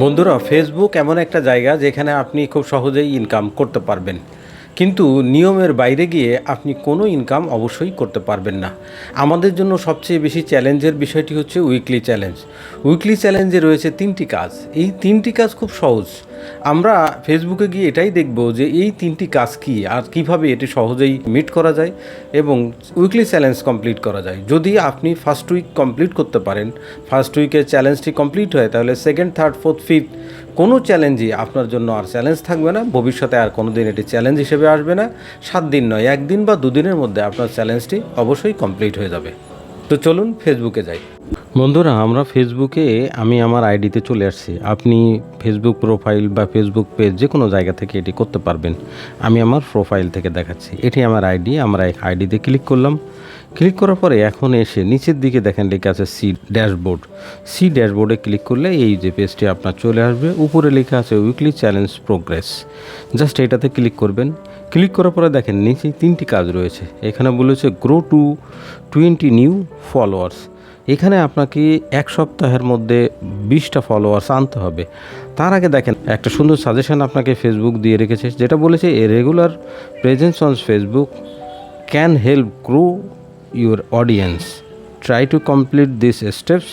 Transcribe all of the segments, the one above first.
বন্ধুরা ফেসবুক এমন একটা জায়গা যেখানে আপনি খুব সহজেই ইনকাম করতে পারবেন। কিন্তু নিয়মের বাইরে গিয়ে আপনি কোনো ইনকাম অবশ্যই করতে পারবেন না। আমাদের জন্য সবচেয়ে বেশি চ্যালেঞ্জের বিষয়টি হচ্ছে উইকলি চ্যালেঞ্জ উইকলি চ্যালেঞ্জে রয়েছে তিনটি কাজ। এই তিনটি কাজ খুব সহজ। আমরা ফেসবুকে গিয়ে এটাই দেখব যে এই তিনটি কাজ কী আর কীভাবে এটি সহজেই মিট করা যায় এবং উইকলি চ্যালেঞ্জ কমপ্লিট করা যায়। যদি আপনি ফার্স্ট উইক কমপ্লিট করতে পারেন ফার্স্ট উইকের চ্যালেঞ্জটি কমপ্লিট হয়, তাহলে সেকেন্ড থার্ড ফোর্থ ফিফথ কোনো চ্যালেঞ্জই আপনার জন্য আর চ্যালেঞ্জ থাকবে না। ভবিষ্যতে আর কোনো দিন এটি চ্যালেঞ্জ হিসেবে আসবে না। সাত দিন নয়, একদিন বা দুদিনের মধ্যে আপনার চ্যালেঞ্জটি অবশ্যই কমপ্লিট হয়ে যাবে। তো চলুন ফেসবুকে যাই। বন্ধুরা, আমরা ফেসবুকে আমি আমার আইডিতে চলে আসছি। আপনি ফেসবুক প্রোফাইল বা ফেসবুক পেজ যে কোনো জায়গা থেকে এটি করতে পারবেন। আমি আমার প্রোফাইল থেকে দেখাচ্ছি। এটি আমার আইডি আমরা এই আইডিতে ক্লিক করলাম। ক্লিক করার পরে এখন এসে নিচের দিকে দেখেন লেখা আছে সি ড্যাশবোর্ড সি ড্যাশবোর্ডে ক্লিক করলে এই যে পেজটি আপনার চলে আসবে। উপরে লেখা আছে উইকলি চ্যালেঞ্জ প্রোগ্রেস জাস্ট এটাতে ক্লিক করবেন। ক্লিক করার পরে দেখেন নিচে তিনটি কাজ রয়েছে। এখানে বলেছে grow to twenty new followers এখানে আপনাকে এক সপ্তাহের মধ্যে বিশটা ফলোয়ার্স আনতে হবে তার আগে দেখেন, একটা সুন্দর সাজেশন আপনাকে ফেসবুক দিয়ে রেখেছে, যেটা বলেছে a regular presence on Facebook can help grow your audience try to complete this steps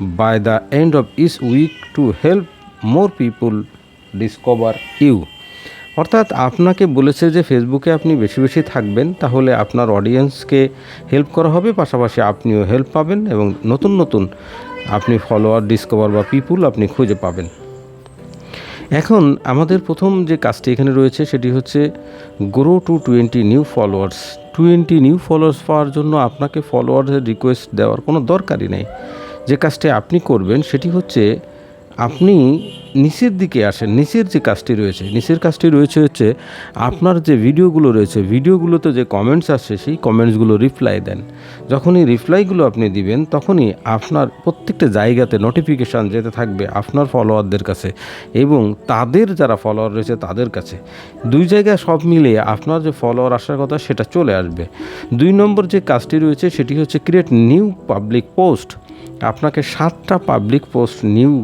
by the end of each week to help more people discover you. অর্থাৎ আপনাকে বলেছে যে ফেসবুকে আপনি বেশি বেশি থাকবেন, তাহলে আপনার অডিয়েন্সকে হেল্প করা হবে, পাশাপাশি আপনিও হেল্প পাবেন এবং নতুন নতুন আপনি ফলোয়ার ডিসকভার বা পিপুল আপনি খুঁজে পাবেন। এখন আমাদের প্রথম যে কাজটি এখানে রয়েছে সেটি হচ্ছে grow to twenty new followers twenty new followers পাওয়ার জন্য আপনাকে ফলোয়ার্সের রিকোয়েস্ট দেওয়ার কোনো দরকারই নেই। যে কাজটি আপনি করবেন সেটি হচ্ছে আপনি নিচের দিকে আসেন, নিচের যে কাজটি রয়েছে, নিচের কাজটি রয়েছে হচ্ছে আপনার যে ভিডিওগুলো রয়েছে, ভিডিওগুলোতে যে কমেন্টস আসছে সেই কমেন্টসগুলো রিপ্লাই দেন। যখনই রিপ্লাইগুলো আপনি দিবেন, তখনই আপনার প্রত্যেকটা জায়গাতে নোটিফিকেশান যেতে থাকবে আপনার ফলোয়ারদের কাছে এবং তাদের যারা ফলোয়ার রয়েছে তাদের কাছে। দুই জায়গায় সব মিলিয়ে আপনার যে ফলোয়ার আসার কথা সেটা চলে আসবে। দুই নম্বর যে কাজটি রয়েছে সেটি হচ্ছে ক্রিয়েট নিউ পাবলিক পোস্ট আপনাকে সাতটা পাবলিক পোস্ট নিউ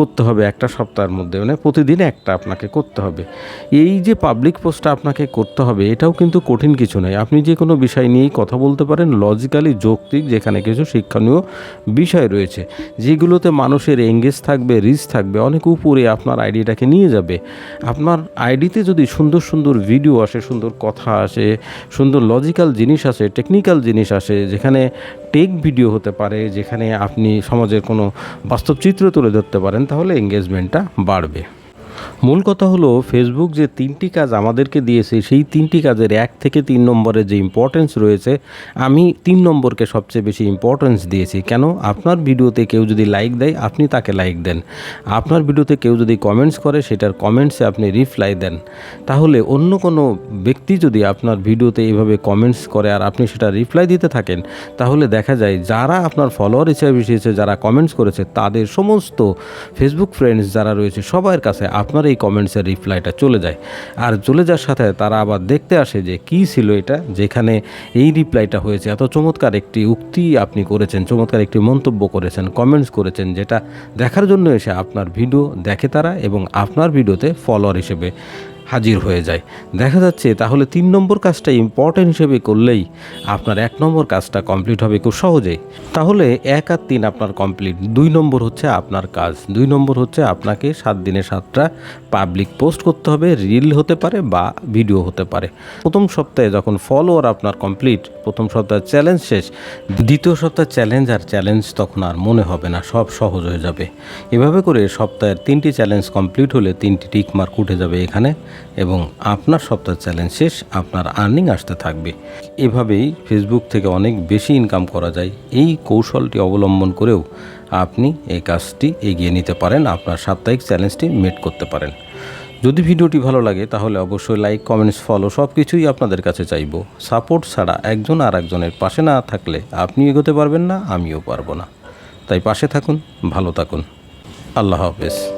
করতে হবে একটা সপ্তাহের মধ্যে মানে প্রতিদিন একটা আপনাকে করতে হবে। এই যে পাবলিক পোস্টটা আপনাকে করতে হবে, এটাও কিন্তু কঠিন কিছু নয়। আপনি যে কোনো বিষয় নিয়েই কথা বলতে পারেন লজিক্যালি যৌক্তিক যেখানে কিছু শিক্ষণীয় বিষয় রয়েছে, যেগুলোতে মানুষের এঙ্গেজ থাকবে রিচ থাকবে, অনেক উপরে আপনার আইডিটাকে নিয়ে যাবে। আপনার আইডিতে যদি সুন্দর সুন্দর ভিডিও আসে, সুন্দর কথা আসে, সুন্দর লজিক্যাল জিনিস আসে টেকনিক্যাল জিনিস আসে, যেখানে টেক ভিডিও হতে পারে, যেখানে আপনি সমাজের কোনো বাস্তব চিত্র তুলে ধরতে পারেন তাহলে এঙ্গেজমেন্টটা বাড়বে। মূল কথা হলো ফেসবুক যে তিনটি কাজ আমাদেরকে দিয়েছে, সেই তিনটি কাজের এক থেকে তিন নম্বরের যে ইম্পর্টেন্স রয়েছে, আমি তিন নম্বরকে সবচেয়ে বেশি ইম্পর্টেন্স দিয়েছি। কেন? আপনার ভিডিওতে কেউ যদি লাইক দেয়, আপনি তাকে লাইক দেন। আপনার ভিডিওতে কেউ যদি কমেন্টস করে, সেটার কমেন্টসে আপনি রিপ্লাই দেন। তাহলে অন্য কোনো ব্যক্তি যদি আপনার ভিডিওতে এভাবে কমেন্টস করে আর আপনি সেটা রিপ্লাই দিতে থাকেন, তাহলে দেখা যায় যারা আপনার ফলোয়ার হিসেবে এসেছে যারা কমেন্টস করেছে, তাদের সমস্ত ফেসবুক ফ্রেন্ডস যারা রয়েছে, সবার কাছে আপনার এই কমেন্টসের রিপ্লাইটা চলে যায়। আর চলে যাওয়ার সাথে তারা আবার দেখতে আসে যে কি ছিল এটা, যেখানে এই রিপ্লাইটা হয়েছে। এত চমৎকার একটি উক্তি আপনি করেছেন, চমৎকার একটি মন্তব্য করেছেন কমেন্টস করেছেন, যেটা দেখার জন্য এসে আপনার ভিডিও দেখে তারা এবং আপনার ভিডিওতে ফলোয়ার হিসেবে হাজির হয়ে যায়। দেখা যাচ্ছে তাহলে তিন নম্বর কাজটা ইম্পর্টেন্ট হিসেবে করলেই আপনার এক নম্বর কাজটা কমপ্লিট হবে খুব সহজেই তাহলে এক আর তিন আপনার কমপ্লিট দুই নম্বর হচ্ছে আপনার কাজ। দুই নম্বর হচ্ছে আপনাকে সাত দিনে সাতটা পাবলিক পোস্ট করতে হবে রিল হতে পারে বা ভিডিও হতে পারে। প্রথম সপ্তাহে যখন ফলোয়ার আপনার কমপ্লিট প্রথম সপ্তাহের চ্যালেঞ্জ শেষ, দ্বিতীয় সপ্তাহের চ্যালেঞ্জ আর চ্যালেঞ্জ তখন আর মনে হবে না, সব সহজ হয়ে যাবে। এভাবে করে সপ্তাহের তিনটি চ্যালেঞ্জ কমপ্লিট হলে তিনটি টিক মার্ক উঠে যাবে এখানে। এবং আপনার সপ্তাহ চ্যালেঞ্জ শেষ, আপনার আর্নিং আসতে থাকবে। এভাবেই ফেসবুক থেকে অনেক বেশি ইনকাম করা যায়। এই কৌশলটি অবলম্বন করেও আপনি এই কাজটি এগিয়ে নিতে পারেন, আপনার সাপ্তাহিক চ্যালেঞ্জটি মেট করতে পারেন। যদি ভিডিওটি ভালো লাগে, তাহলে অবশ্যই লাইক কমেন্টস ফলো সব কিছুই আপনাদের কাছে চাইব। সাপোর্ট ছাড়া একজন আর একজনের পাশে না থাকলে আপনি এগোতে পারবেন না, আমিও পারব না। তাই পাশে থাকুন, ভালো থাকুন। আল্লাহ হাফেজ।